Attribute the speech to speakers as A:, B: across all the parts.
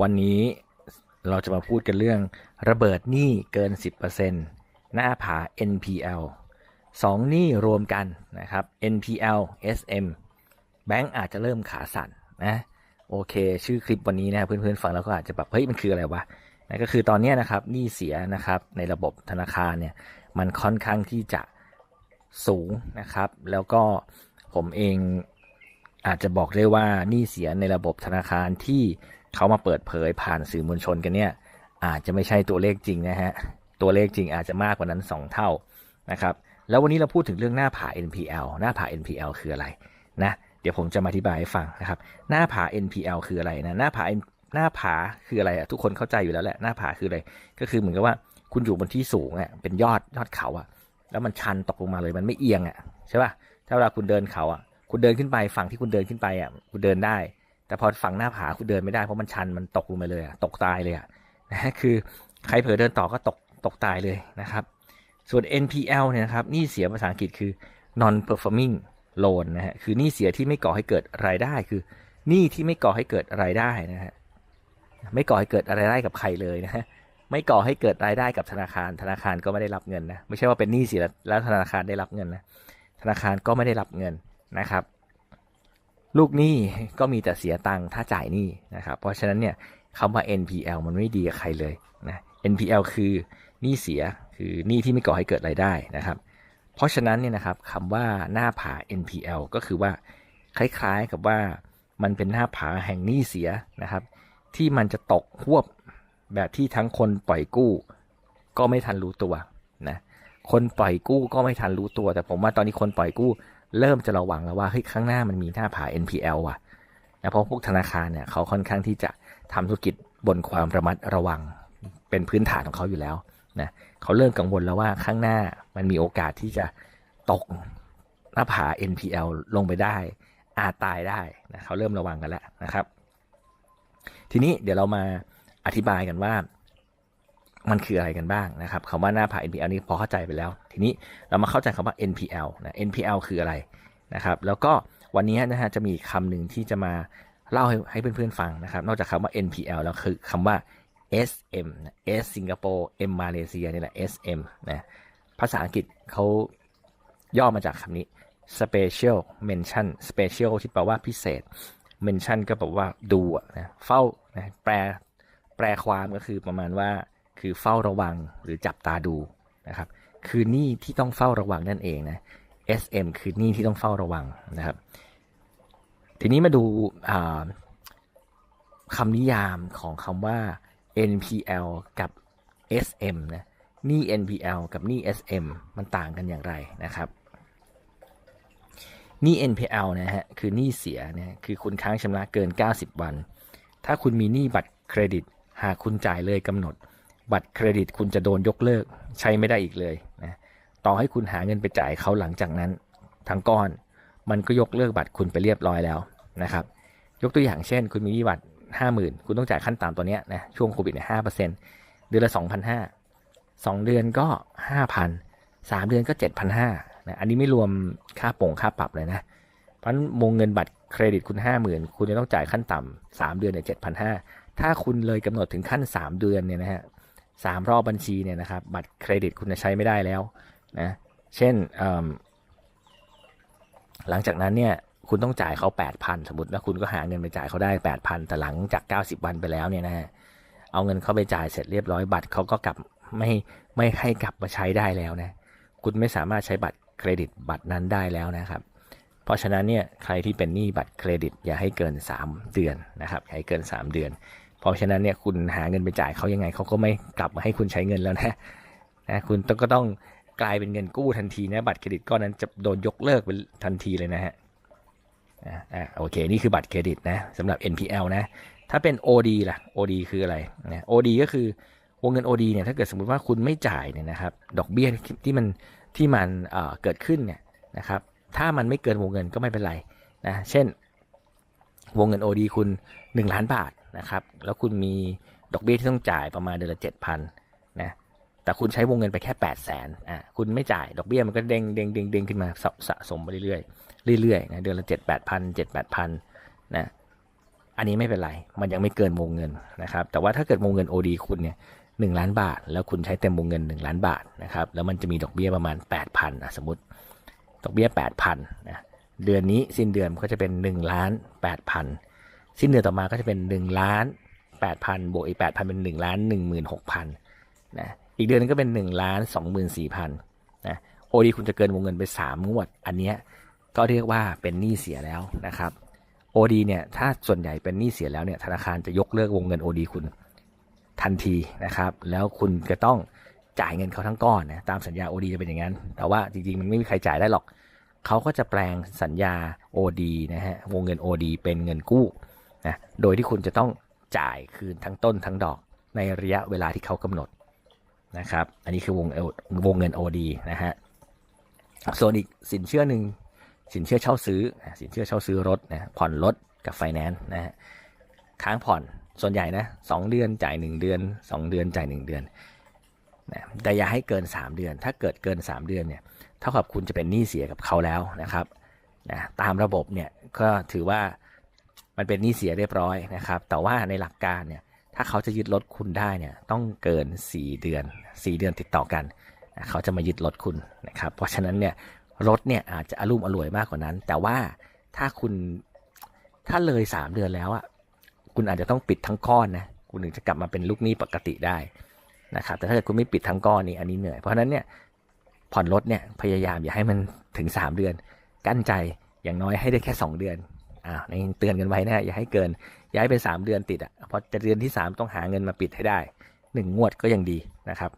A: วันนี้เราจะมาพูดกันเรื่องระเบิดหนี้เกิน 10%หน้าผา NPL สองหนี้รวมกันนะครับ NPL SM แบงก์อาจจะเริ่มขาสั่นนะโอเค ชื่อคลิปวันนี้นะเพื่อนๆฟังแล้วก็อาจจะแบบเฮ้ยมันคืออะไรวะนะก็คือตอนนี้นะครับหนี้เสียนะครับในระบบธนาคารเนี่ยมันค่อนข้างที่จะสูงนะครับ แล้วก็ผมเองอาจจะบอกได้ว่าหนี้เสียในระบบธนาคารที่ เขามาเปิดเผยผ่านสื่อมวลชนกันเนี่ยอาจจะไม่ใช่ตัวเลขจริงนะฮะตัวเลขจริงอาจจะมากกว่านั้น 2 เท่านะครับแล้ววันนี้เราพูดถึงเรื่องหน้าผา NPL หน้าผา NPL คืออะไรนะเดี๋ยวผมจะมาอธิบายให้ฟังนะครับหน้าผา NPL คืออะไรนะหน้าผาหน้าผาคืออะไรอะทุกคนเข้าใจอยู่แล้วแหละหน้าผาคืออะไรก็คือเหมือนกับว่าคุณอยู่บนที่สูงอะเป็นยอดยอดเขาอะแล้วมันชันตกลงมาเลยมันไม่เอียงอะใช่ป่ะถ้าเวลาคุณเดินเขาอะคุณเดินขึ้นไปฝั่งที่คุณเดินขึ้นไปอะคุณเดินได้ แต่พอฝั่งหน้าผาคุณเดินไม่ได้เพราะมันชันมันตกลงไปเลยอะตกตายเลยอะนะคือใครเผลอเดินต่อก็ตกตกตายเลยนะครับ ส่วน NPL เนี่ยนะครับหนี้เสียภาษาอังกฤษคือ non performing loan นะฮะคือหนี้เสียที่ไม่ก่อให้เกิดรายได้คือหนี้ที่ไม่ก่อให้เกิดรายได้นะฮะไม่ก่อให้เกิดรายได้กับใครเลยนะฮะไม่ก่อให้เกิดรายได้กับธนาคาร ธนาคารก็ไม่ได้รับเงินนะไม่ใช่ว่าเป็นหนี้เสียแล้วธนาคารได้รับเงินนะธนาคารก็ไม่ได้รับเงินนะครับ ลูกหนี้ก็มีแต่เสียตังค์ถ้าจ่ายหนี้นะครับ เพราะฉะนั้นเนี่ยคำว่า NPL มันไม่ดีกับใครเลยนะ NPL คือหนี้เสียคือหนี้ที่ไม่ก่อให้เกิดรายได้นะครับ เพราะฉะนั้นเนี่ยนะครับคำว่าหน้าผา NPL ก็คือว่าคล้ายๆกับว่ามันเป็นหน้าผาแห่งหนี้เสียนะครับ ที่มันจะตกหวบแบบที่ทั้งคนปล่อยกู้ ก็ไม่ทันรู้ตัวนะคนปล่อยกู้ก็ไม่ทันรู้ตัว แต่ผมว่าตอนนี้คนปล่อยกู้ เริ่มจะระวังแล้วว่าเฮ้ยข้างหน้ามันมีหน้าผา NPL ว่ะนะเพราะพวกธนาคารเนี่ยเขาค่อนข้างที่จะทำธุรกิจบนความระมัดระวังเป็นพื้นฐานของเขาอยู่แล้วนะเขาเริ่มกังวลแล้วว่าข้างหน้ามันมีโอกาสที่จะตกหน้าผา NPL ลงไปได้ อาจตายได้นะเขาเริ่มระวังกันแล้วนะครับ ทีนี้เดี๋ยวเรามาอธิบายกันว่า มันคืออะไรกันบ้างนะครับคำว่าหน้าผา NPL นี้พอเข้าใจไปแล้ว ทีนี้เรามาเข้าใจคำว่า NPL นะ NPL คืออะไรนะครับ แล้วก็วันนี้นะฮะจะมีคำหนึ่งที่จะมาเล่าให้ให้เพื่อนๆฟังนะครับ นอกจากคำว่า NPL แล้วคือคำว่า SM นะ S สิงคโปร์ M มาเลเซียนี่แหละ SM นะภาษาอังกฤษเขาย่อมาจากคำนี้ special mention special ที่แปลว่าพิเศษ mention ก็แปลว่าดูนะเฝ้านะแปลแปลความก็คือประมาณว่า คือเฝ้าระวังหรือจับตาดูนะครับคือหนี้ที่ต้องเฝ้าระวังนั่นเองนะ SM คือหนี้ที่ต้องเฝ้าระวังนะครับ ทีนี้มาดูคำนิยามของคำว่า NPL กับ SM นะหนี้ NPL กับหนี้ SM มันต่างกันอย่างไรนะครับหนี้ NPL นะฮะคือหนี้เสียนะคือคุณค้างชำระเกิน 90 วัน ถ้าคุณมีหนี้บัตรเครดิต หากคุณจ่ายเลยกำหนด บัตรเครดิตคุณจะโดนยกเลิกใช้ไม่ได้อีกเลยนะต่อให้คุณหาเงินไปจ่ายเขาหลังจากนั้นทั้งก้อน มันก็ยกเลิกบัตรคุณไปเรียบร้อยแล้วนะครับ ยกตัวอย่างเช่น คุณมีหนี้บัตรห้าหมื่นคุณต้องจ่ายขั้นต่ำตัวเนี้ยนะช่วงโควิดเนี่ยห้าเปอร์เซ็นต์เดือนละสองพันห้าสองเดือนก็ห้าพันสามเดือนก็เจ็ดพันห้านะอันนี้ไม่รวมค่าป่งค่าปรับเลยนะ เพราะวงเงินบัตรเครดิตคุณห้าหมื่นคุณจะต้องจ่ายขั้นต่ำสามเดือนเนี่ยเจ็ดพันห้าถ้าคุณเลยกำหนดถึงขั้นสามเดือนเนี่ยนะฮะ สามรอบบัญชีเนี่ยนะครับบัตรเครดิตคุณจะใช้ไม่ได้แล้วนะเช่นหลังจากนั้นเนี่ยคุณต้องจ่ายเขา 8,000 สมมติแล้วคุณก็หาเงินไปจ่ายเขาได้ 8,000 แต่หลังจาก 90 วันไปแล้วเนี่ยนะฮะเอาเงินเขาไปจ่ายเสร็จเรียบร้อยบัตรเขาก็กลับไม่ไม่ให้กลับมาใช้ได้แล้วนะคุณไม่สามารถใช้บัตรเครดิตบัตรนั้นได้แล้วนะครับ เพราะฉะนั้นเนี่ยใครที่เป็นหนี้บัตรเครดิตอย่าให้เกิน 3 เดือนนะครับอย่าให้เกิน 3 เดือน เพราะฉะนั้นเนี่ยคุณหาเงินไปจ่ายเขายังไงเขาก็ไม่กลับมาให้คุณใช้เงินแล้วนะนะคุณต้องก็ต้องกลายเป็นเงินกู้ทันทีนะบัตรเครดิตก้อนนั้นจะโดนยกเลิกไปทันทีเลยนะฮะอ่าโอเค นี่คือบัตรเครดิตนะสำหรับ NPL นะ ถ้าเป็น OD ล่ะ OD คืออะไรนะ OD ก็คือวงเงิน OD เนี่ยถ้าเกิดสมมุติว่าคุณไม่จ่ายเนี่ยนะครับ ดอกเบี้ยที่มันที่มันเอ่อเกิดขึ้นเนี่ยนะครับ ถ้ามันไม่เกินวงเงินก็ไม่เป็นไรนะ เช่น วงเงิน OD คุณ 1 ล้านบาทนะครับ แล้วคุณมีดอกเบี้ยที่ต้องจ่ายประมาณเดือนละ7,000นะแต่คุณใช้วงเงินไปแค่ 8 0 0 0 0นอ่าคุณไม่จ่ายดอกเบี้ยมันก็เด้งเด้งเด้งเด้งขึ้นมาสะสมไปเรื่อยๆเรื่อยๆนะเดือนละเจ็ดแปดพันเจ็ดแปดพันนะอันนี้ไม่เป็นไร มันยังไม่เกินวงเงินนะครับ แต่ว่าถ้าเกิดวงเงิน OD คุณเนี่ยหล้านบาท แล้วคุณใช้เต็มวงเงิน 1 ล้านบาทนะครับ แล้วมันจะมีดอกเบี้ยประมาณ 8,000นะสมมติ ดอกเบี้ย 8,000นะ เดือนนี้สิ้นเดือนก็จะเป็น1ล้าน8,000สิ้นเดือนต่อมาก็จะเป็น1ล้าน8,000บวกอีก8,000เป็น1ล้าน16,000นะอีกเดือนนึงก็เป็น1ล้าน24,000นะโอดีคุณจะเกินวงเงินไป 3 งวด อันเนี้ยก็เรียกว่าเป็นหนี้เสียแล้วนะครับ OD เนี่ยถ้าส่วนใหญ่เป็นหนี้เสียแล้วเนี่ยธนาคารจะยกเลิกวงเงิน OD คุณทันทีนะครับ แล้วคุณจะต้องจ่ายเงินเขาทั้งก้อนนะตามสัญญา OD จะเป็นอย่างนั้น แต่ว่าจริงๆมันไม่มีใครจ่ายได้หรอก เขาก็จะแปลงสัญญา OD นะฮะวงเงิน OD เป็นเงินกู้นะโดยที่คุณจะต้องจ่ายคืนทั้งต้นทั้งดอกในระยะเวลาที่เขากำหนดนะครับ อันนี้คือวงวงเงิน OD นะฮะส่วนอีกสินเชื่อหนึ่งสินเชื่อเช่าซื้อ สินเชื่อเช่าซื้อรถนะผ่อนรถกับไฟแนนซ์นะฮะค้างผ่อนส่วนใหญ่นะสองเดือนจ่ายหนึ่งเดือนสองเดือนจ่ายหนึ่งเดือนนะแต่อย่าให้เกิน 3 เดือน ถ้าเกิดเกิน 3 เดือนเนี่ย เท่ากับคุณจะเป็นหนี้เสียกับเขาแล้วนะครับนะตามระบบเนี่ยก็ถือว่ามันเป็นหนี้เสียเรียบร้อยนะครับ แต่ว่าในหลักการเนี่ยถ้าเขาจะยึดรถคุณได้เนี่ยต้องเกิน 4 เดือน 4 เดือนติดต่อกันนะเขาจะมายึดรถคุณนะครับ เพราะฉะนั้นเนี่ยรถเนี่ยอาจจะอารมณ์อร่วยมากกว่านั้น แต่ว่าถ้าคุณถ้าเลย 3 เดือนแล้วอะคุณอาจจะต้องปิดทั้งก้อนนะคุณถึงจะกลับมาเป็นลูกหนี้ปกติได้นะครับแต่ถ้าเกิดคุณไม่ปิดทั้งก้อนนี่อันนี้เหนื่อยเพราะฉะนั้นเนี่ย ผ่อนรถเนี่ยพยายามอย่าให้มันถึง 3 เดือน กั้นใจอย่างน้อยให้ได้แค่ 2 เดือนอ่าในเตือนกันไว้นะอย่าให้เกินย่าให้เป็น 3 เดือนติดอะเพอจะเดือนที่ 3 ต้องหาเงินมาปิดให้ได้ 1 งวดก็ยังดีนะครับ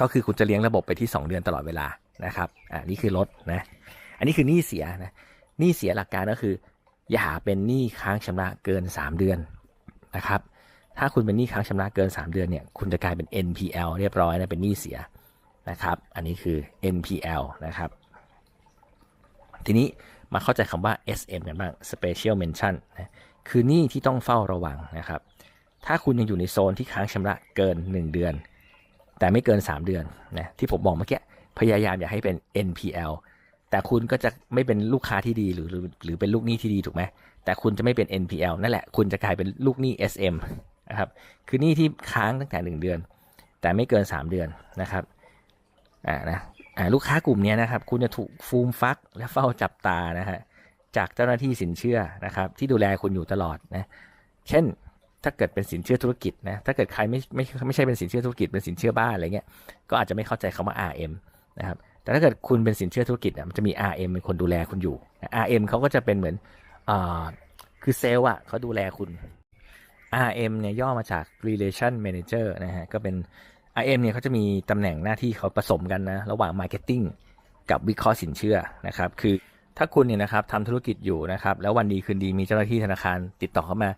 A: ก็คือคุณจะเลี้ยงระบบไปที่ 2 เดือนตลอดเวลานะครับอ่านี่คือลดนะอันนี้คือหนี้เสียนะหนี้เสียหลักการก็คือ อย่าเป็นหนี้ค้างชำระเกิน 3 เดือนนะครับถ้าคุณเป็นหนี้ค้างชำระเกิน 3 เดือนเนี่ยคุณจะกลายเป็น NPL เรียบร้อยนะเป็นหนี้เสีย นะครับ อันนี้คือ NPL นะครับ ทีนี้มาเข้าใจคำว่า SM กันบ้าง Special Mention นะคือหนี้ที่ต้องเฝ้าระวังนะครับ ถ้าคุณยังอยู่ในโซนที่ค้างชำระเกิน 1 เดือน แต่ไม่เกิน 3 เดือนนะที่ผมบอกเมื่อกี้พยายามอย่าให้เป็น NPL แต่คุณก็จะไม่เป็นลูกค้าที่ดีหรือหรือหรือเป็นลูกหนี้ที่ดีถูกไหมแต่คุณจะไม่เป็น NPL นั่นแหละ คุณจะกลายเป็นลูกหนี้ SM นะครับ คือหนี้ที่ค้างตั้งแต่ 1 เดือน แต่ไม่เกิน 3 เดือนนะครับ อ่านะอ่าลูกค้ากลุ่มนี้นะครับ คุณจะถูกฟูมฟักและเฝ้าจับตานะฮะจากเจ้าหน้าที่สินเชื่อนะครับ ที่ดูแลคุณอยู่ตลอดนะเช่นถ้าเกิดเป็นสินเชื่อธุรกิจนะถ้าเกิดใครไม่ไม่ไม่ใช่เป็นสินเชื่อธุรกิจเป็นสินเชื่อบ้านอะไรเงี้ยก็อาจจะไม่เข้าใจคำว่า RM นะครับแต่ถ้าเกิดคุณเป็นสินเชื่อธุรกิจอะมันจะมี RM เป็นคนดูแลคุณอยู่ RM เขาก็จะเป็นเหมือนอ่าคือเซลล์อะเขาดูแลคุณ RM เนี่ยย่อมาจาก relation manager นะฮะก็เป็น RM เนี่ยเขาจะมีตำแหน่งหน้าที่เขาผสมกันนะ ระหว่าง marketing กับวิเคราะห์สินเชื่อนะครับ คือถ้าคุณเนี่ยนะครับทำธุรกิจอยู่นะครับ แล้ววันดีคืนดีมีเจ้าหน้าที่ธนาคารติดต่อเข้ามา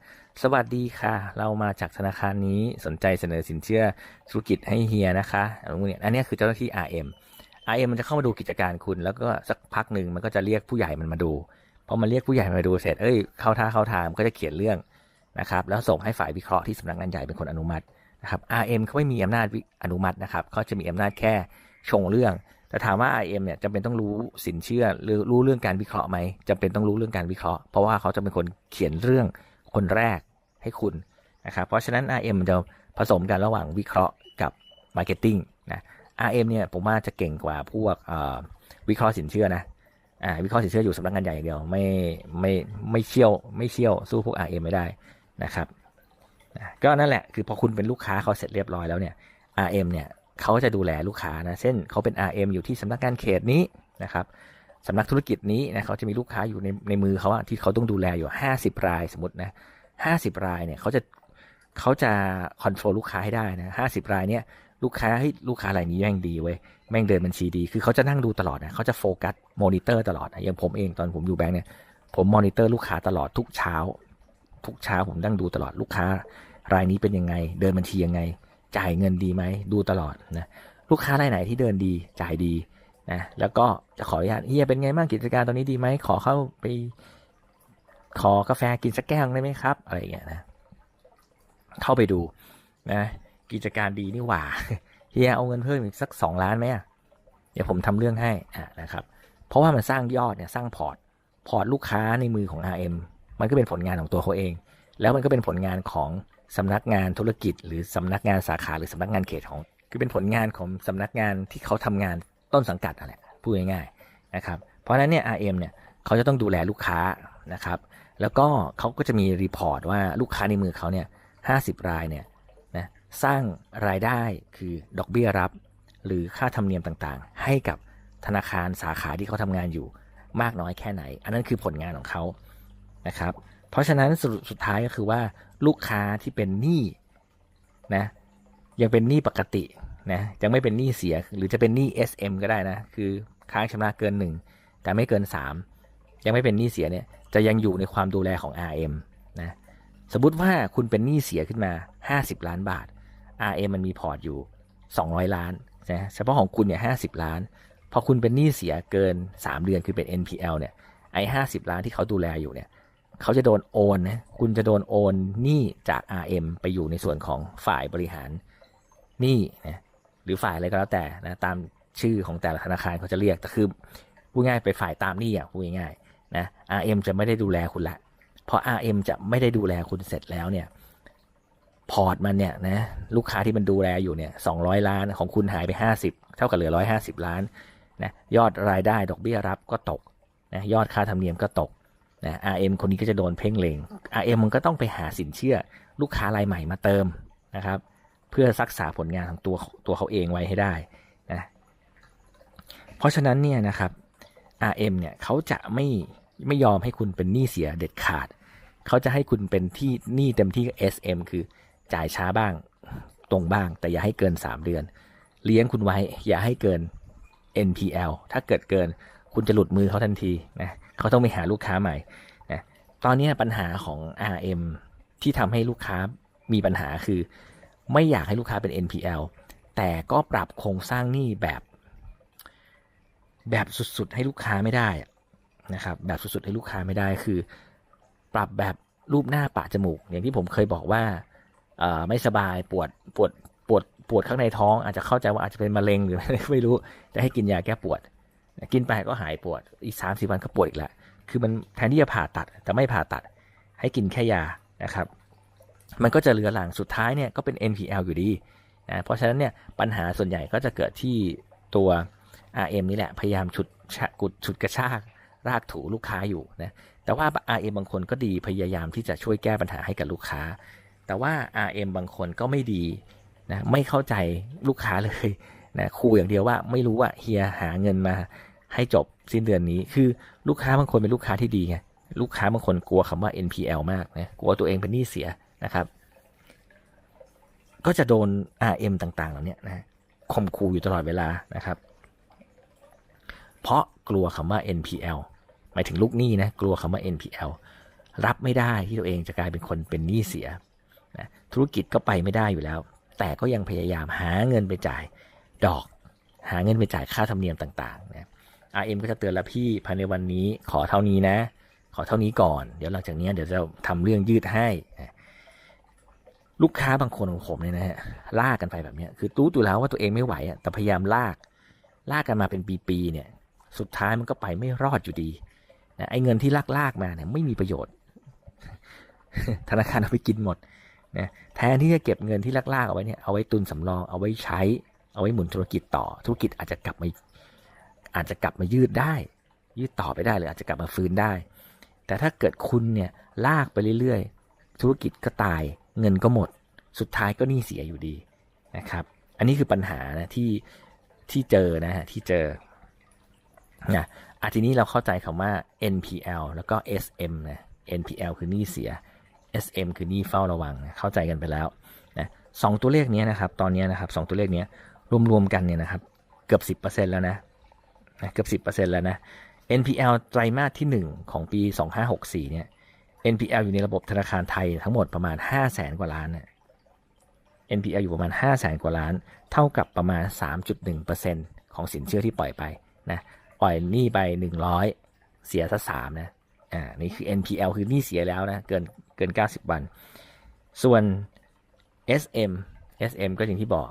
A: สวัสดีค่ะ เรามาจากธนาคารนี้สนใจเสนอสินเชื่อธุรกิจให้เฮียนะคะอะไรพวกนี้อันนี้คือเจ้าหน้าที่ RM RM มันจะเข้ามาดูกิจการคุณ แล้วก็สักพักหนึ่งมันก็จะเรียกผู้ใหญ่มันมาดูพอมันเรียกผู้ใหญ่มาดูเสร็จเอ้ยเข้าท่าเข้าทางก็จะเขียนเรื่องนะครับแล้วส่งให้ฝ่ายวิเคราะห์ที่สำนักงานใหญ่เป็นคนอนุมัติ นะครับ RM เขาไม่มีอำนาจอนุมัตินะครับเขาจะมีอำนาจแค่ชงเรื่อง แต่ถามว่า RM เนี่ยจำเป็นต้องรู้สินเชื่อหรือรู้เรื่องการวิเคราะห์ไหมจำเป็นต้องรู้เรื่องการวิเคราะห์ เพราะว่าเขาจะเป็นคนเขียนเรื่องคนแรกให้คุณนะครับ เพราะฉะนั้น RM มันจะผสมกันระหว่างวิเคราะห์กับ Marketing นะ RM เนี่ยผมว่าจะเก่งกว่าพวกวิเคราะห์สินเชื่อนะอ่าวิเคราะห์สินเชื่ออยู่สำนักงานใหญ่อย่างเดียวไม่ไม่ไม่เชี่ยวไม่เชี่ยวสู้พวก RM ไม่ได้นะครับ ก็นั่นแหละคือพอคุณเป็นลูกค้าเขาเสร็จเรียบร้อยแล้วเนี่ย RM เนี่ยเขาจะดูแลลูกค้านะเช่นเขาเป็น RM อยู่ที่สำนักงานเขตนี้นะครับสำนักธุรกิจนี้นะเขาจะมีลูกค้าอยู่ในในมือเขาที่เขาต้องดูแลอยู่ 50 รายสมมตินะ50รายเนี่ยเขาจะเขาจะคอนโทรลลูกค้าให้ได้นะ50รายเนี่ยลูกค้าให้ลูกค้ารายนี้แม่งดีเว้ยแม่งเดินบัญชีดี คือเขาจะนั่งดูตลอดนะเขาจะโฟกัสมอนิเตอร์ตลอดนะอย่างผมเองตอนผมอยู่แบงค์เนี่ยผมมอนิเตอร์ลูกค้าตลอดทุกเช้า ทุกเช้าผมนั่งดูตลอดลูกค้า รายนี้เป็นยังไง เดินบัญชียังไง จ่ายเงินดีไหมดูตลอดนะลูกค้ารายไหนที่เดินดีจ่ายดีนะแล้วก็จะขออนุญาตเฮียเป็นไงบ้างกิจการตอนนี้ดีไหมขอเข้าไป ขอกาแฟกินสักแก้วได้ไหมครับ อะไรอย่างเงี้ยนะเข้าไปดูนะกิจการดีนี่หว่าเฮียเอาเงินเพิ่มอีกสักสองล้านไหมเดี๋ยวผมทำเรื่องให้อะนะครับ เพราะว่ามันสร้างยอดเนี่ยสร้างพอร์ตพอร์ตลูกค้าในมือของ RM มันก็เป็นผลงานของตัวเขาเอง แล้วมันก็เป็นผลงานของสำนักงานธุรกิจ หรือสำนักงานสาขาหรือสำนักงานเขตของ คือเป็นผลงานของสำนักงานที่เขาทำงานต้นสังกัดอะไรพูดง่ายๆนะครับเพราะฉะนั้นเนี่ย RM เนี่ยเขาจะต้องดูแลลูกค้านะครับ แล้วก็เขาก็จะมีรีพอร์ตว่าลูกค้าในมือเขาเนี่ยห้รายเนี่ยนะสร้างรายได้คือดอกเบี้ยรับ หรือค่าธรรมเนียมต่างๆ ให้กับธนาคารสาขาที่เขาทำงานอยู่มากน้อยแค่ไหน อันนั้นคือผลงานของเขา นะครับ เพราะฉะนั้นสรุปสุดท้ายก็คือว่าลูกค้าที่เป็นหนี้นะยังเป็นหนี้ปกตินะยังไม่เป็นหนี้เสียหรือจะเป็นหนี้ SM ก็ได้นะ คือค้างชำระเกิน 1 แต่ไม่เกิน 3 ยังไม่เป็นหนี้เสียเนี่ยจะยังอยู่ในความดูแลของ RM นะสมมติว่าคุณเป็นหนี้เสียขึ้นมา 50 ล้านบาท RM มันมีพอร์ตอยู่ 200 ล้านนะเฉพาะของคุณเนี่ย50ล้าน พอคุณเป็นหนี้เสียเกิน 3 เดือนคือเป็น NPL เนี่ยไอ้50ล้านที่เขาดูแลอยู่เนี่ย เขาจะโดนโอนนะคุณจะโดนโอนหนี้จาก RM ไปอยู่ในส่วนของฝ่ายบริหารหนี้นะหรือฝ่ายอะไรก็แล้วแต่นะตามชื่อของแต่ละธนาคารเขาจะเรียกแต่คือพูดง่ายไปฝ่ายตามหนี้อะพูดง่ายๆนะ RM จะไม่ได้ดูแลคุณละพอ RM จะไม่ได้ดูแลคุณเสร็จแล้วเนี่ยพอร์ตมันเนี่ยนะลูกค้าที่มันดูแลอยู่เนี่ยสองล้านของคุณหายไป50เท่ากับเหลือ150ล้านนะยอดรายได้ดอกเบี้ยรับก็ตกนะยอดค่าธรรมเนียมก็ตก นะ RM คนนี้ก็จะโดนเพ่งเลง RM มันก็ต้องไปหาสินเชื่อลูกค้ารายใหม่มาเติมนะครับ เพื่อรักษาผลงานของตัวตัวเขาเองไว้ให้ได้นะเพราะฉะนั้นเนี่ยนะครับ RM เนี่ยเขาจะไม่ไม่ยอมให้คุณเป็นหนี้เสียเด็ดขาด เขาจะให้คุณเป็นที่หนี้เต็มที่ SM คือจ่ายช้าบ้างตรงบ้าง แต่อย่าให้เกิน 3 เดือน เลี้ยงคุณไว้อย่าให้เกิน NPL ถ้าเกิดเกิน คุณจะหลุดมือเขาทันทีนะเขาต้องไปหาลูกค้าใหม่นะตอนนี้ปัญหาของ RM ที่ทำให้ลูกค้ามีปัญหาคือ ไม่อยากให้ลูกค้าเป็น NPL แต่ก็ปรับโครงสร้างหนี้แบบ แบบสุดๆให้ลูกค้าไม่ได้นะครับ แบบสุดๆให้ลูกค้าไม่ได้คือ ปรับแบบรูปหน้าปะจมูก อย่างที่ผมเคยบอกว่าไม่สบายปวดปวดปวดปวดข้างในท้อง อาจจะเข้าใจว่าอาจจะเป็นมะเร็งหรือไม่รู้ จะให้กินยาแก้ปวด กินไปก็หายปวดอีกสามสี่วันก็ปวดอีกแล้วคือมันแทนที่จะผ่าตัดแต่ไม่ผ่าตัด ให้กินแค่ยานะครับ มันก็จะเหลือหลังสุดท้ายเนี่ยก็เป็น NPL อยู่ดีนะเพราะฉะนั้นเนี่ยปัญหาส่วนใหญ่ก็จะเกิดที่ตัว RM นี่แหละพยายามฉุดกุดฉุดกระชากรากถูลูกค้าอยู่นะแต่ว่า RM บางคนก็ดีพยายามที่จะช่วยแก้ปัญหาให้กับลูกค้า แต่ว่า RM บางคนก็ไม่ดีนะไม่เข้าใจลูกค้าเลยนะครูอย่างเดียวว่าไม่รู้ว่าเฮียหาเงินมา ให้จบสิ้นเดือนนี้ คือลูกค้าบางคนเป็นลูกค้าที่ดีไงลูกค้าบางคนกลัวคำว่า NPL มากนะกลัวตัวเองเป็นหนี้เสียนะครับ ก็จะโดน RM ต่างๆ เหล่านี้นะข่มขู่อยู่ตลอดเวลานะครับ เพราะกลัวคำว่า NPL หมายถึงลูกหนี้นะกลัวคำว่า NPL รับไม่ได้ที่ตัวเองจะกลายเป็นคนเป็นหนี้เสียนะธุรกิจก็ไปไม่ได้อยู่แล้ว แต่ก็ยังพยายามหาเงินไปจ่ายดอก หาเงินไปจ่ายค่าธรรมเนียมต่างๆนะ RM ก็จะเตือนแล้วพี่ภายในวันนี้ขอเท่านี้นะ ขอเท่านี้ก่อน เดี๋ยวหลังจากนี้เดี๋ยวจะทำเรื่องยืดให้ ลูกค้าบางคนของผมเนี่ยนะฮะลากกันไปแบบนี้คือตู้ตัวแล้วว่าตัวเองไม่ไหวอะแต่พยายามลากลากกันมาเป็นปีๆเนี่ย สุดท้ายมันก็ไปไม่รอดอยู่ดีนะไอ้เงินที่ลากลากมาเนี่ยไม่มีประโยชน์ ธนาคารเอาไปกินหมดนะแทนที่จะเก็บเงินที่ลากลากเอาไว้เนี่ยเอาไว้ตุนสำรองเอาไว้ใช้ เอาไว้หมุนธุรกิจต่อธุรกิจอาจจะกลับมา อาจจะกลับมายืดได้ ยืดต่อไปได้หรืออาจจะกลับมาฟื้นได้ แต่ถ้าเกิดคุณเนี่ยลากไปเรื่อยๆ ธุรกิจก็ตายเงินก็หมด สุดท้ายก็หนี้เสียอยู่ดีนะครับ อันนี้คือปัญหานะที่ที่เจอนะฮะที่เจอนะอาทีนี้เราเข้าใจคำว่า NPL แล้วก็ SM นะ NPL คือหนี้เสีย SM คือหนี้เฝ้าระวังนะเข้าใจกันไปแล้วนะสองตัวเลขนี้นะครับ ตอนนี้นะครับสองตัวเลขนี้รวมๆกันเนี่ยนะครับ เกือบ 10%แล้วนะ นะเกือบสิบเปอร์เซ็นแล้วนะ NPL ไตรมาสที่ 1 ของปี 2564 เนี่ย NPL อยู่ในระบบธนาคารไทยทั้งหมดประมาณ 5 0 0แสนกว่าล้านนะ NPL อยู่ประมาณ 5 0 0แสนกว่าล้าน เท่ากับประมาณ 3.1%ของสินเชื่อที่ปล่อยไปนะ ปล่อยหนี้ไป 100 เสียซะ3นะ อ่า นี่คือ NPL คือหนี้เสียแล้วนะ เกิน เกิน 90 วัน ส่วน SM SM ก็อย่างที่บอก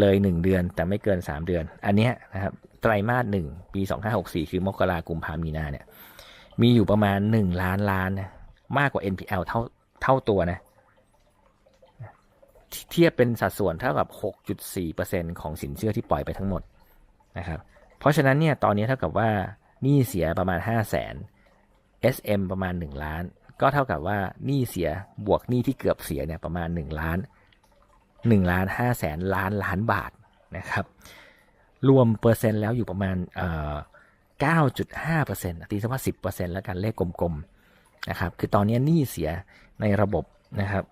A: เลย 1 เดือนแต่ไม่เกิน 3 เดือน อันนี้นะครับ ไตรมาสหนึ่งปี 2564 คือมกรากุมภามีนาเนี่ย มีอยู่ประมาณ 1 ล้านล้านนะมากกว่า NPL เท่าเท่าตัวนะเทียบเป็นสัดส่วนเท่ากับ 6.4%ของสินเชื่อที่ปล่อยไปทั้งหมดนะครับ เพราะฉะนั้นเนี่ยตอนนี้เท่ากับว่านี้เสียประมาณ 5 0 0แสน SM ประมาณ 1 ล้าน ก็เท่ากับว่านี้เสียบวกนี้ที่เกือบเสียเนี่ยประมาณ 1 ล้าน1ล้าน5แสนล้านล้านบาทนะครับ รวมเปอร์เซ็นต์แล้วอยู่ประมาณเก้าจุดห้าเปอ่อ9.5%ตีสักว่า10%แล้วกันเลขกลมๆนะครับ คือตอนนี้หนี้เสียในระบบนะครับ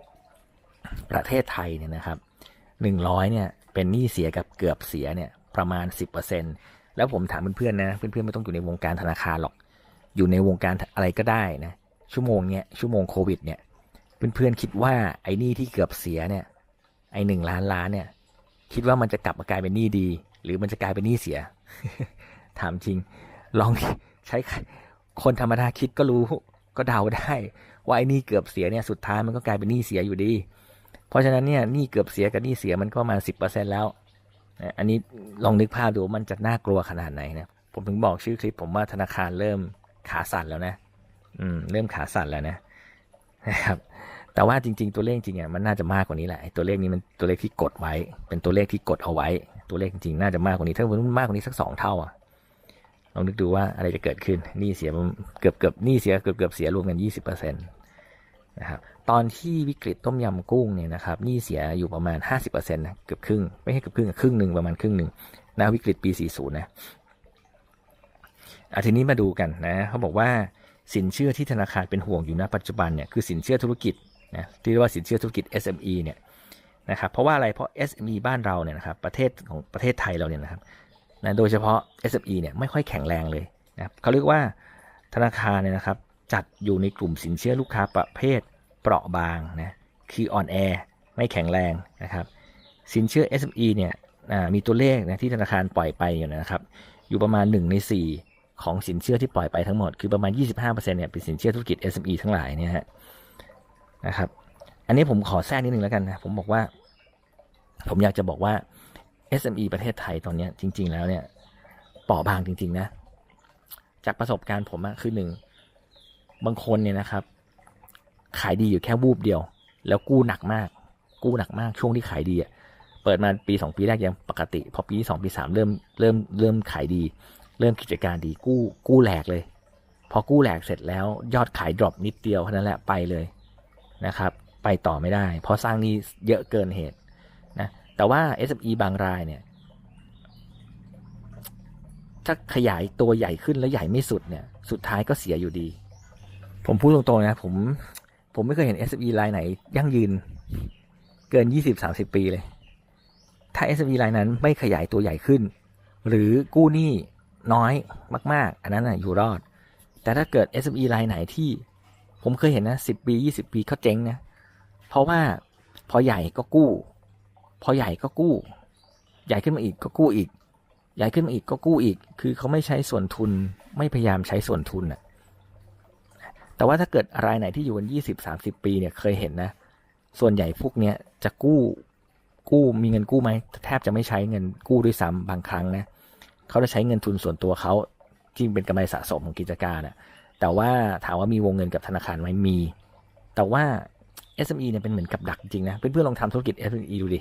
A: ประเทศไทยเนี่ยนะครับ100เนี่ยเป็นหนี้เสียกับเกือบเสียเนี่ยประมาณ10%แล้วผมถามเพื่อนๆนะเพื่อนๆไม่ต้องอยู่ในวงการธนาคารหรอก อยู่ในวงการอะไรก็ได้นะชั่วโมงเนี้ยชั่วโมงโควิดเนี่ยเพื่อนๆคิดว่าไอ้หนี้ที่เกือบเสียเนี่ยไอ้หนึ่งล้านล้านเนี่ย คิดว่ามันจะกลับมากลายเป็นหนี้ดี หรือมันจะกลายเป็นหนี้เสีย ถามจริง ลองใช้คนธรรมดาคิดก็รู้ก็เดาได้ว่าไอ้นี้เกือบเสียเนี่ยสุดท้ายมันก็กลายเป็นหนี้เสียอยู่ดี เพราะฉะนั้นเนี่ยหนี้เกือบเสียกับหนี้เสียมันก็ประมาณสิบเปอร์เซ็นแล้วอันนี้ลองนึกภาพดูมันจะน่ากลัวขนาดไหนนะผมถึงบอกชื่อคลิป ผมว่าธนาคารเริ่มขาสั่นแล้วนะ อืม เริ่มขาสั่นแล้วนะนะครับ แต่ว่าจริง ๆ ตัวเลขจริงอะมันน่าจะมากกว่านี้แหละตัวเลขนี้มันตัวเลขที่กดไว้ เป็นตัวเลขที่กดเอาไว้ ตัวเลขจริงๆน่าจะมากกว่านี้ ถ้ามันมากกว่านี้สักสองเท่าอะลองนึกดูว่าอะไรจะเกิดขึ้นหนี้เสียเกือบเกือบหนี้เสียเกือบเกือบเสียรวมกันยี่สิบเปอร์เซ็นต์นะครับตอนที่วิกฤตต้มยำกุ้งเนี่ยนะครับหนี้เสียอยู่ประมาณห้าสิบเปอร์เซ็นต์นะเกือบครึ่ง ไม่ใช่เกือบครึ่งครึ่งหนึ่งประมาณครึ่งหนึ่งนะวิกฤตปีสี่ศูนย์นะอาทีนี้มาดูกันนะเขาบอกว่าสินเชื่อที่ธนาคารเป็นห่วงอยู่ณปัจจุบันเนี่ยคือสินเชื่อธุรกิจ นะที่เรียกว่าสินเชื่อธุรกิจ SME เนี่ยนะครับเพราะว่าอะไรเพราะ SME บ้านเราเนี่ยนะครับประเทศของประเทศไทยเราเนี่ยนะครับนะโดยเฉพาะ SME เนี่ยไม่ค่อยแข็งแรงเลยนะเขาเรียกว่าธนาคารเนี่ยนะครับจัดอยู่ในกลุ่มสินเชื่อลูกค้าประเภทเปราะบางนะคืออ่อนแอไม่แข็งแรงนะครับสินเชื่อ SME เนี่ยมีตัวเลขนะที่ธนาคารปล่อยไปอยู่นะครับ อยู่ประมาณ 1 ใน 4 ของสินเชื่อที่ปล่อยไปทั้งหมด คือประมาณ 25%เนี่ยเป็นสินเชื่อธุรกิจ SME ทั้งหลายเนี่ยฮะ นะครับ อันนี้ผมขอแทรกนิดนึงแล้วกันนะ ผมบอกว่า ผมอยากจะบอกว่า SME ประเทศไทยตอนนี้จริง ๆ แล้วเนี่ยเปราะบางจริง ๆ นะ จากประสบการณ์ผมอะคือหนึ่งบางคนเนี่ยนะครับ ขายดีอยู่แค่วูบเดียว แล้วกู้หนักมาก กู้หนักมากช่วงที่ขายดีอะเปิดมาปีสองปีแรกยังปกติ พอปีที่สองปีสามเริ่มเริ่มเริ่มขายดี เริ่มกิจการดีกู้กู้แหลกเลย พอกู้แหลกเสร็จแล้วยอดขายดรอปนิดเดียวเท่านั้นแหละไปเลย นะครับ ไปต่อไม่ได้ เพราะสร้างนี้เยอะเกินเหตุนะแต่ว่า SME บางรายเนี่ยถ้าขยายตัวใหญ่ขึ้นแล้วใหญ่ไม่สุดเนี่ย สุดท้ายก็เสียอยู่ดี ผมพูดตรงๆนะ ผม ผมไม่เคยเห็น SME รายไหน ยั่งยืน เกิน 20-30 ปีเลย ถ้า SME รายนั้นไม่ขยายตัวใหญ่ขึ้น หรือกู้หนี้น้อยมาก ๆ อันนั้นนะอยู่รอด แต่ถ้าเกิด SME รายไหนที่ ผมเคยเห็นนะสิบปียี่สิบปีเขาเจ๊งนะ เพราะว่าพอใหญ่ก็กู้ พอใหญ่ก็กู้ ใหญ่ขึ้นมาอีกก็กู้อีก ใหญ่ขึ้นมาอีกก็กู้อีก คือเขาไม่ใช้ส่วนทุน ไม่พยายามใช้ส่วนทุนอะแต่ว่าถ้าเกิดรายไหนที่อยู่กันยี่สิบสามสิบปีเนี่ยเคยเห็นนะ ส่วนใหญ่พวกเนี้ยจะกู้ กู้มีเงินกู้ไหมแทบจะไม่ใช้เงินกู้ด้วยซ้ำบางครั้งนะเขาจะใช้เงินทุนส่วนตัวเขาที่เป็นกำไรสะสมของกิจการอะ แต่ว่าถามว่ามีวงเงินกับธนาคารไหมมี แต่ว่า SME เนี่ยเป็นเหมือนกับดักจริงนะเพื่อนๆลองทำธุรกิจ SME ดูดิ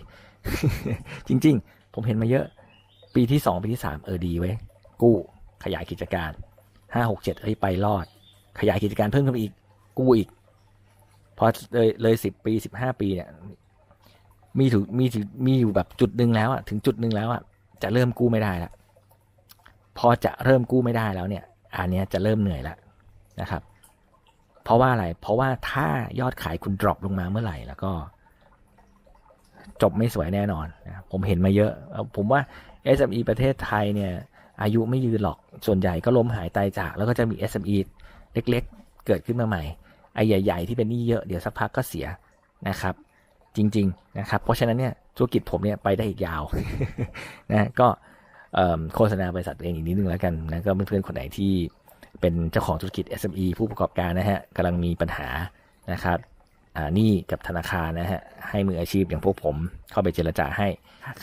A: จริง ๆ ผมเห็นมาเยอะ ปีที่สองปีที่สามเออดีไว้กู้ขยายกิจการห้าหกเจ็ดเอ้ยไปรอด ขยายกิจการเพิ่มขึ้นอีก กู้อีก พอเลยเลยสิบปีสิบห้าปีเนี่ย มีถึงมีถึงมีอยู่แบบจุดหนึ่งแล้วอะถึงจุดหนึ่งแล้วอะจะเริ่มกู้ไม่ได้ละพอจะเริ่มกู้ไม่ได้แล้วเนี่ย อันนี้จะเริ่มเหนื่อยละ นะครับ เพราะว่าอะไร เพราะว่าถ้ายอดขายคุณดรอปลงมาเมื่อไหร่ แล้วก็ จบไม่สวยแน่นอนนะผมเห็นมาเยอะ ผมว่า SME ประเทศไทยเนี่ย อายุไม่ยืนหรอกส่วนใหญ่ก็ล้มหายตายจาก แล้วก็จะมี SME เล็กๆ เกิดขึ้นมาใหม่ไอ้ใหญ่ ๆ ที่เป็นหนี้เยอะเดี๋ยวสักพักก็เสียนะครับ จริง ๆ นะครับ เพราะฉะนั้นเนี่ยธุรกิจผมเนี่ยไปได้อีกยาวนะก็โฆษณาบริษัทตัวเองอีกนิดนึงแล้วกันนะก็เพื่อนๆคนไหนที่ เป็นเจ้าของธุรกิจ SME ผู้ประกอบการนะฮะกำลังมีปัญหานะครับนี่กับธนาคารนะฮะให้มืออาชีพอย่างพวกผมเข้าไปเจรจาให้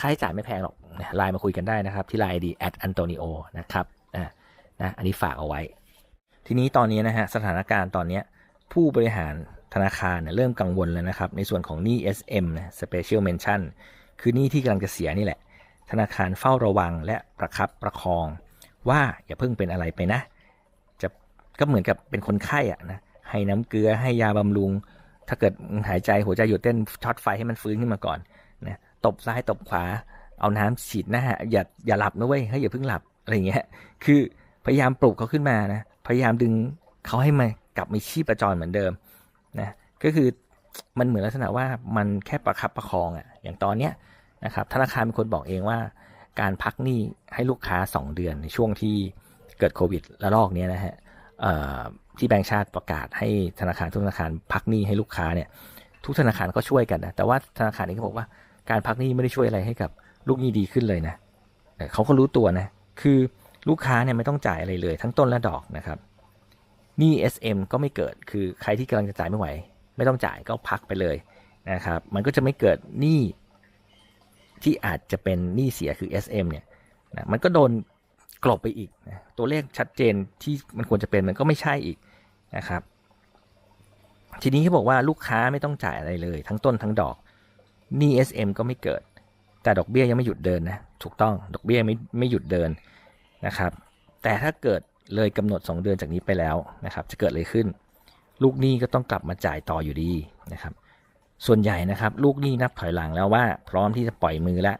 A: ค่าใช้จ่ายไม่แพงหรอกไลน์มาคุยกันได้นะครับ ที่ไลน์ดี at antonio นะครับอ่านะอันนี้ฝากเอาไว้ ทีนี้ตอนนี้นะฮะสถานการณ์ตอนนี้ผู้บริหารธนาคารเนี่ยเริ่มกังวลแล้วนะครับ ในส่วนของหนี้ SM นะ Special Mention คือหนี้ที่กำลังจะเสียนี่แหละ ธนาคารเฝ้าระวังและประคับประคอง ว่าอย่าเพิ่งเป็นอะไรไปนะ ก็เหมือนกับเป็นคนไข้อะนะให้น้ำเกลือให้ยาบำรุง ถ้าเกิดหายใจหัวใจหยุดเต้นช็อตไฟให้มันฟื้นขึ้นมาก่อนนะตบซ้ายตบขวาเอาน้ำฉีดหน้าอย่าอย่าหลับนะเว้ยให้ยอย่าเพิ่งหลับอะไรเงี้ย คือพยายามปลุกเขาขึ้นมานะพยายามดึงเขาให้มากลับมีชีพจรเหมือนเดิมนะก็คือมันเหมือนลักษณะว่ามันแค่ประคับประคองอะ่ะอย่างตอนเนี้ยนะครับธนาคารเป็นคนบอกเองว่า การพักหนี้ให้ลูกค้า 2 เดือนในช่วงที่เกิดโควิดระลอกเนี้ยนะฮะเที่แบงก์ชาติประกาศให้ธนาคารทุกธนาคารพักหนี้ให้ลูกค้าเนี่ยทุกธนาคารก็ช่วยกันนะแต่ว่าธนาคารเองก็บอกว่าการพักหนี้ไม่ได้ช่วยอะไรให้กับลูกหนี้ดีขึ้นเลยนะเออเขาก็รู้ตัวนะคือลูกค้าเนี่ยไม่ต้องจ่ายอะไรเลย ทั้งต้นและดอกนะครับหนี้ SM ก็ไม่เกิดคือใครที่กำลังจะจ่ายไม่ไหว ไม่ต้องจ่ายก็พักไปเลยนะครับมันก็จะไม่เกิดหนี้ที่อาจจะเป็นหนี้เสียคือ SM เนี่ยนะมันก็โดน กลบไปอีก ตัวเลขชัดเจนที่มันควรจะเป็นมันก็ไม่ใช่อีกนะครับ ทีนี้เขาบอกว่าลูกค้าไม่ต้องจ่ายอะไรเลย ทั้งต้นทั้งดอกนี้ SM ก็ไม่เกิด แต่ดอกเบี้ยยังไม่หยุดเดินนะถูกต้องดอกเบี้ยไม่ไม่หยุดเดินนะครับ แต่ถ้าเกิดเลยกำหนด 2 เดือนจากนี้ไปแล้วนะครับ จะเกิดอะไรขึ้น ลูกหนี้ก็ต้องกลับมาจ่ายต่ออยู่ดีนะครับ ส่วนใหญ่นะครับ ลูกหนี้นับถอยหลังแล้วว่า พร้อมที่จะปล่อยมือแล้ว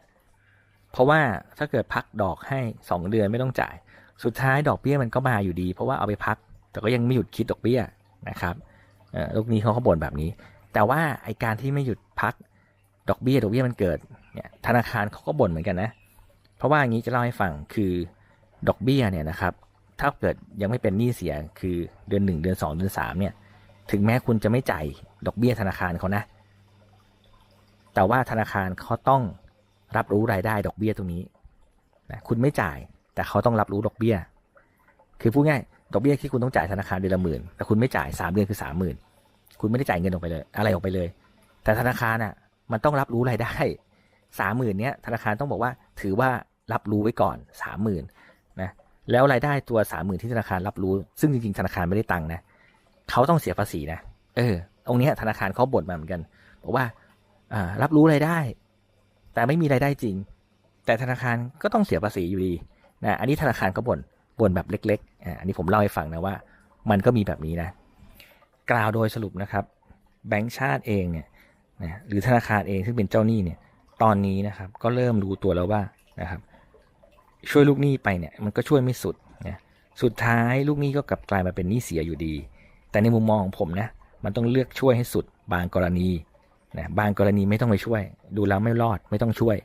A: เพราะว่าถ้าเกิดพักดอกให้ 2 เดือนไม่ต้องจ่าย สุดท้ายดอกเบี้ยมันก็มาอยู่ดี เพราะว่าเอาไปพัก แต่ก็ยังไม่หยุดคิดดอกเบี้ยนะครับลูกนี้เขาก็บ่นแบบนี้ แต่ว่าไอการที่ไม่หยุดพักดอกเบี้ยดอกเบี้ยมันเกิดเนี่ยธนาคารเขาก็บ่นเหมือนกันนะ เพราะว่าอย่างนี้จะเล่าให้ฟังคือดอกเบี้ยเนี่ยนะครับถ้าเกิดยังไม่เป็นหนี้เสียคือเดือนหนึ่งเดือนสองเดือนสามเนี่ยถึงแม้คุณจะไม่จ่ายดอกเบี้ยธนาคารเขานะ แต่ว่าธนาคารเขาต้อง รับรู้รายได้ดอกเบี้ยตรงนี้นะคุณไม่จ่าย แต่เขาต้องรับรู้ดอกเบี้ย คือพูดง่ายดอกเบี้ยที่คุณต้องจ่ายธนาคารเดือนละหมื่นแต่คุณไม่จ่ายสามเดือนคือสามหมื่นคุณไม่ได้จ่ายเงินออกไปเลย อะไรออกไปเลย แต่ธนาคารอะ มันต้องรับรู้รายได้สามหมื่นเนี้ยธนาคารต้องบอกว่าถือว่ารับรู้ไว้ก่อนสามหมื่นนะแล้วรายได้ตัวสามหมื่นที่ธนาคารรับรู้ ซึ่งจริงๆธนาคารไม่ได้ตังค์นะเขาต้องเสียภาษีนะเออตรงนี้ธนาคารเขาบ่นมาเหมือนกัน บอกว่ารับรู้รายได้ แต่ไม่มีรายได้จริง แต่ธนาคารก็ต้องเสียภาษีอยู่ดีนะอันนี้ธนาคารก็บ่นบ่นแบบเล็กๆอ่าอันนี้ผมเล่าให้ฟังนะว่า มันก็มีแบบนี้นะกล่าวโดยสรุปนะครับแบงก์ชาติเองเนี่ยนะหรือธนาคารเองซึ่งเป็นเจ้าหนี้เนี่ยตอนนี้นะครับก็เริ่มรู้ตัวแล้วว่านะครับช่วยลูกหนี้ไปเนี่ยมันก็ช่วยไม่สุดนะสุดท้ายลูกหนี้ก็กลับกลายมาเป็นหนี้เสียอยู่ดี แต่ในมุมมองของผมนะมันต้องเลือกช่วยให้สุดบางกรณี นะบางกรณีไม่ต้องไปช่วย ดูแล้วไม่รอดไม่ต้องช่วย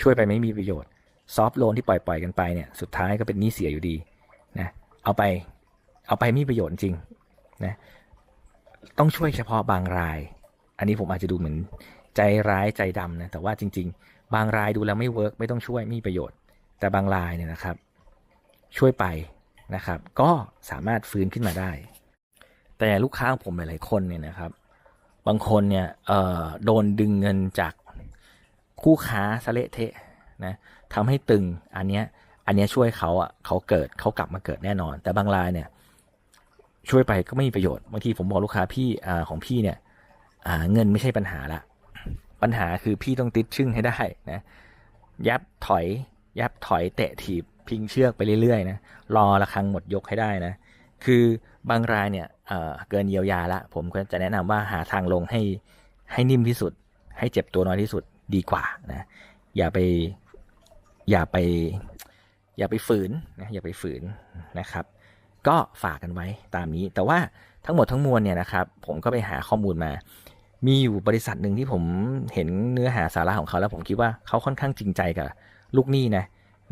A: ช่วยไปไม่มีประโยชน์ ซอฟท์โลนที่ปล่อยปล่อย ๆ กันไปเนี่ยสุดท้ายก็เป็นหนี้เสียอยู่ดีนะเอาไปเอาไปไมมีประโยชน์จริงนะต้องช่วยเฉพาะบางราย อันนี้ผมอาจจะดูเหมือนใจร้ายใจดำนะแต่ว่าจริง ๆ บางรายดูแล้วไม่เวิร์กไม่ต้องช่วยไม่มีประโยชน์ แต่บางรายเนี่ยนะครับ ช่วยไปนะครับ ก็สามารถฟื้นขึ้นมาได้ แต่ลูกค้าของผมหลายๆคนเนี่ยนะครับ บางคนเนี่ยโดนดึงเงินจากคู่ค้าสะเละเทะนะทำให้ตึงอันเนี้ยอันเนี้ยช่วยเขาอะเขาเกิดเขากลับมาเกิดแน่นอน แต่บางรายเนี่ย ช่วยไปก็ไม่มีประโยชน์บางทีผมบอกลูกค้าพี่อของพี่เนี่ยเงินไม่ใช่ปัญหาละปัญหาคือพี่ต้องติดชึ่งให้ได้นะยับถอย ยับถอยเตะถีบพิงเชือกไปเรื่อยๆนะรอระฆังหมดยกให้ได้นะ คือบางรายเนี่ย เกินเยียวยาละผมก็จะแนะนำว่าหาทางลงให้ให้นิ่มที่สุด ให้เจ็บตัวน้อยที่สุดดีกว่านะอย่าไปอย่าไปอย่าไปฝืนนะอย่าไปฝืนนะครับ ก็ฝากกันไว้ตามนี้ แต่ว่าทั้งหมดทั้งมวลเนี่ยนะครับ ผมก็ไปหาข้อมูลมา มีอยู่บริษัทหนึ่งที่ผมเห็นเนื้อหาสาระของเขา แล้วผมคิดว่าเขาค่อนข้างจริงใจกับลูกหนี้นะ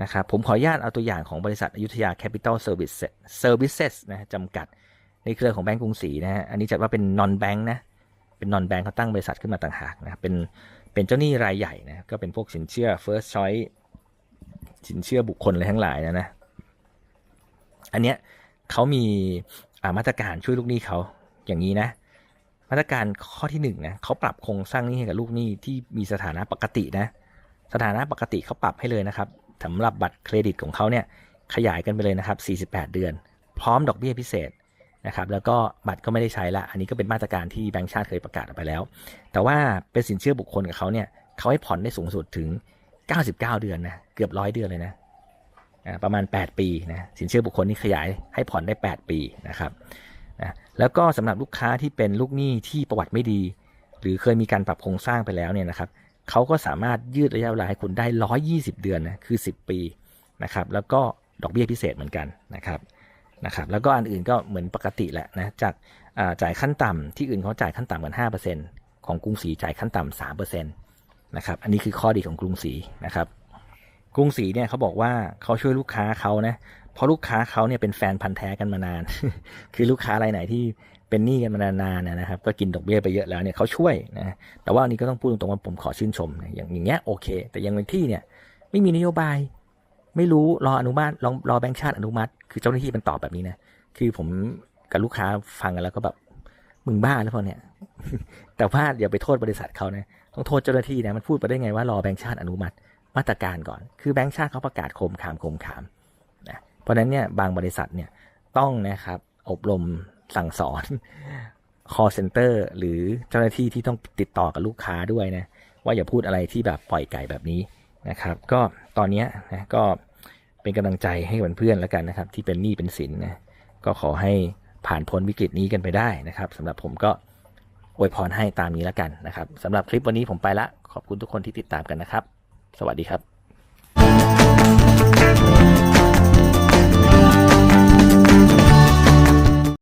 A: นะครับผมขออนุญาตเอาตัวอย่างของบริษัทอยุธยา Capital Service Services นะจำกัด ในเครือของแบงก์กรุงศรีนะฮะอันนี้จัดว่าเป็น non bank นะเป็น non bank เขาตั้งบริษัทขึ้นมาต่างหากนะเป็นเป็นเจ้าหนี้รายใหญ่นะก็เป็นพวกสินเชื่อ first choice สินเชื่อบุคคลอะไรทั้งหลายนะนะอันเนี้ยเขามีมาตรการช่วยลูกหนี้เขาอย่างนี้นะ มาตรการข้อที่หนึ่งนะเขาปรับโครงสร้างหนี้ให้กับลูกหนี้ที่มีสถานะปกตินะ สถานะปกติเขาปรับให้เลยนะครับสำหรับบัตรเครดิตของเขาเนี่ยขยายกันไปเลยนะครับ 48 เดือน พร้อมดอกเบี้ยพิเศษ นะครับแล้วก็บัตรก็ไม่ได้ใช้ละอันนี้ก็เป็นมาตรการที่แบงก์ชาติเคยประกาศออกไปแล้ว แต่ว่าเป็นสินเชื่อบุคคลกับเขาเนี่ยเขาให้ผ่อนได้สูงสุดถึง 99 เดือนนะเกือบร้อยเดือนเลยนะประมาณ 8 ปีนะสินเชื่อบุคคลนี่ขยายให้ผ่อนได้ 8 ปีนะครับนะแล้วก็สำหรับลูกค้าที่เป็นลูกหนี้ที่ประวัติไม่ดี หรือเคยมีการปรับโครงสร้างไปแล้วเนี่ยนะครับเขาก็สามารถยืดระยะเวลาให้คุณได้ 120 เดือนนะคือ 10 ปีนะครับแล้วก็ดอกเบี้ยพิเศษเหมือนกันนะครับ นะครับแล้วก็อันอื่นก็เหมือนปกติแหละนะจากจ่ายขั้นต่ำที่อื่นเขาจ่ายขั้นต่ำกัน5%ของกรุงศรีจ่ายขั้นต่ำ3%นะครับอันนี้คือข้อดีของกรุงศรีนะครับกรุงศรีเนี่ยเขาบอกว่าเขาช่วยลูกค้าเขานะเพราะลูกค้าเขาเนี่ยเป็นแฟนพันธ์แท้กันมานาน คือลูกค้ารายไหนที่เป็นหนี้กันมานานๆนะครับ ก็กินดอกเบี้ยไปเยอะแล้วเนี่ยเขาช่วยนะแต่ว่าอันนี้ก็ต้องพูดตรงๆว่าผมขอชื่นชมนะอย่างอย่างเงี้ยโอเค แต่ย่างบางที่เนี่ยไม่มีนโยบาย ไม่รู้รออนุมัติรอรอแบงค์ชาติอนุมัติ คือเจ้าหน้าที่มันตอบแบบนี้นะคือผมกับลูกค้าฟังกันแล้วก็แบบมึงบ้าแล้วพอเนี่ย แต่ว่าอย่าไปโทษบริษัทเขานะต้องโทษเจ้าหน้าที่นะมันพูดไปได้ไงว่ารอแบงค์ชาติอนุมัติ มาตรการก่อน คือแบงค์ชาติเขาประกาศโคมขามโคมขามนะเพราะฉะนั้นเนี่ยบางบริษัทเนี่ยต้องนะครับอบรมสั่งสอน call center หรือเจ้าหน้าที่ที่ต้องติดต่อกับลูกค้าด้วยนะ ว่าอย่าพูดอะไรที่แบบปล่อยไก่แบบนี้นะครับ ก็ ตอนนี้นะก็เป็นกำลังใจให้เพื่อนๆแล้วกันนะครับ ที่เป็นหนี้เป็นสินนะก็ขอให้ผ่านพ้นวิกฤตนี้กันไปได้นะครับสำหรับผมก็อวยพรให้ตามนี้แล้วกันนะครับสำหรับคลิปวันนี้ผมไปละ ขอบคุณทุกคนที่ติดตามกันนะครับ สวัสดีครับ